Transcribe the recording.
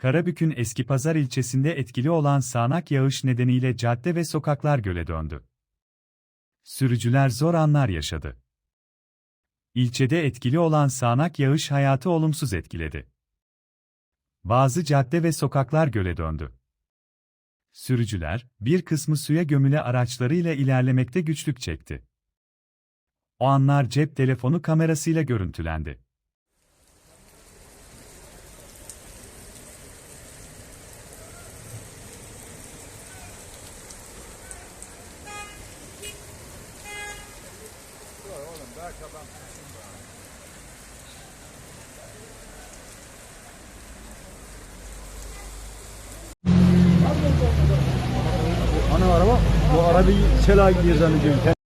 Karabük'ün Eskipazar ilçesinde etkili olan sağanak yağış nedeniyle cadde ve sokaklar göle döndü. Sürücüler zor anlar yaşadı. İlçede etkili olan sağanak yağış hayatı olumsuz etkiledi. Bazı cadde ve sokaklar göle döndü. Sürücüler, bir kısmı suya gömüle araçlarıyla ilerlemekte güçlük çekti. O anlar cep telefonu kamerasıyla görüntülendi. Ana araba, bu arabayı sel gibi zannediyorum.